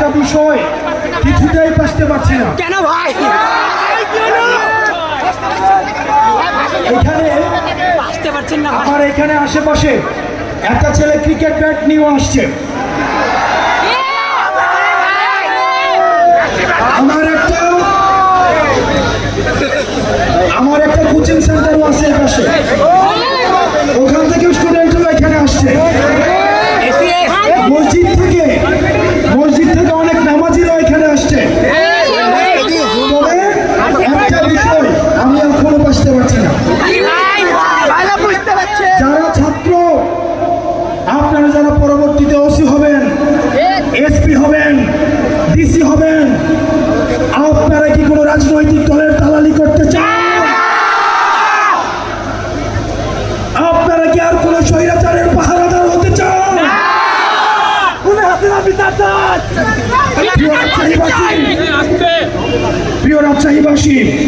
একটা বিষয় কিছুতেই বুঝতে পারছি না। কেন ভাই? এখানে আসতে পারছেন না আমার এখানে আশেপাশে একটা ছেলে ক্রিকেট ব্যাট নিয়ে আসছে। আমার একটা আমার একটা কোচিং সেন্টারও পরবর্তীতে ওসি হবেন এসপি হবেন ডিসি হবেন। আপনারা কি কোনো রাজনৈতিক দলের দালালি করতে চান? আপনারা কি আর কোনো স্বৈরাচারের পাহারাদার হতে চান? প্রিয় রাজশাহীবাসী প্রিয় রাজশাহীবাসী